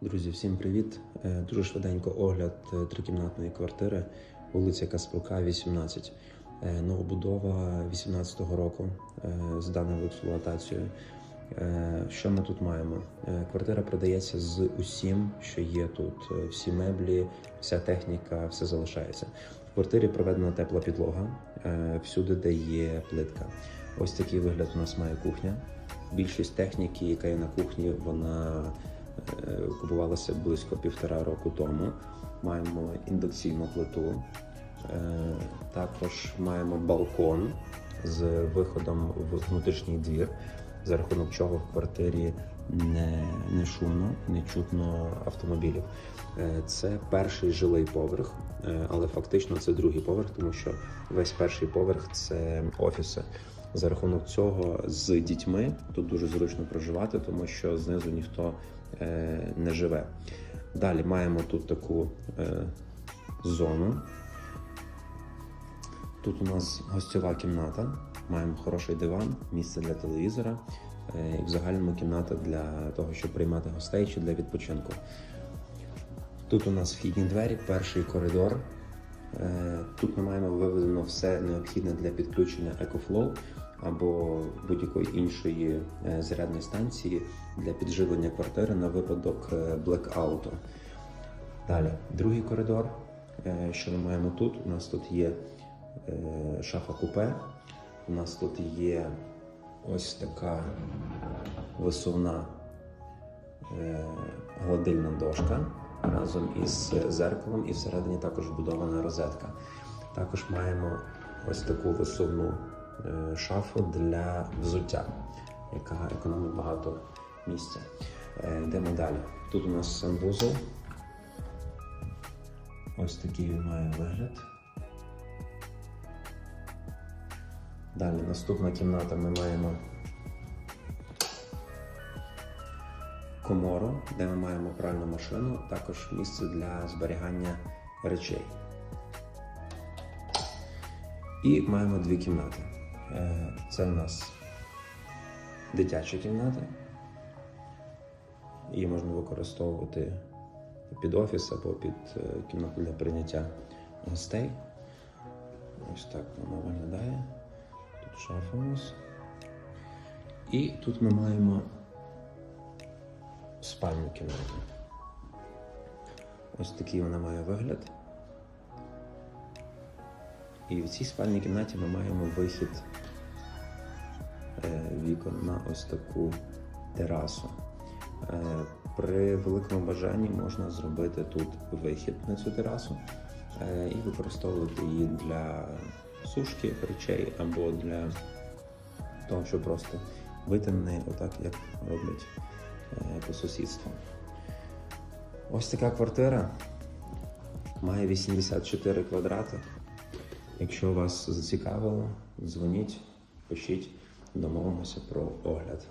Друзі, всім привіт! Е, Дуже швиденько огляд е, трикімнатної квартири, вулиця Каспрука, 18. Е, Новобудова 18-го року здана в експлуатацію. Що ми тут маємо? Квартира продається з усім, що є тут. Всі меблі, вся техніка, все залишається. В квартирі проведена тепла підлога, всюди, де є плитка. Ось такий вигляд у нас має кухня. Більшість техніки, яка є на кухні, вона купувалася близько півтора року тому. Маємо індукційну плиту. Е, Також маємо балкон з виходом в внутрішній двір, за рахунок чого в квартирі не, не шумно, не чутно автомобілів. Е, Це перший жилий поверх, е, але фактично це другий поверх, тому що весь перший поверх це офіси. За рахунок цього з дітьми тут дуже зручно проживати, тому що знизу ніхто е, не живе. Далі маємо тут таку е, зону. Тут у нас гостьова кімната, маємо хороший диван, місце для телевізора е, і в загальному кімната для того, щоб приймати гостей чи для відпочинку. Тут у нас вхідні двері, перший коридор. Тут ми маємо виведено все необхідне для підключення EcoFlow або будь-якої іншої е, зарядної станції для підживлення квартири на випадок е, блекауту. Далі, другий коридор. Е, Що ми маємо тут? У нас тут є шафа купе, у нас тут є ось така висувна гладильна дошка разом із зеркалом, і всередині також вбудована розетка. Також маємо ось таку висувну шафу для взуття, яка економить багато місця. Е, Йдемо далі. Тут у нас санвузол. Ось такий він має вигляд. Далі наступна кімната ми маємо комору, де ми маємо пральну машину, також місце для зберігання речей. І маємо дві кімнати. Е, Це у нас дитяча кімната. Її можна використовувати під офіс або під е, кімнату для прийняття гостей. Ось так вона виглядає. Тут шафа у нас. І тут ми маємо спальню кімнату. Ось такий вона має вигляд. І в цій спальній кімнаті ми маємо вихід е, вікон на ось таку терасу. Е, При великому бажанні можна зробити тут вихід на цю терасу е, і використовувати її для сушки речей або для того, щоб просто вийти на неї отак, як роблять по сусідству. Ось така квартира має 84 квадрати. Якщо вас зацікавило, дзвоніть, пишіть, домовимося про огляд.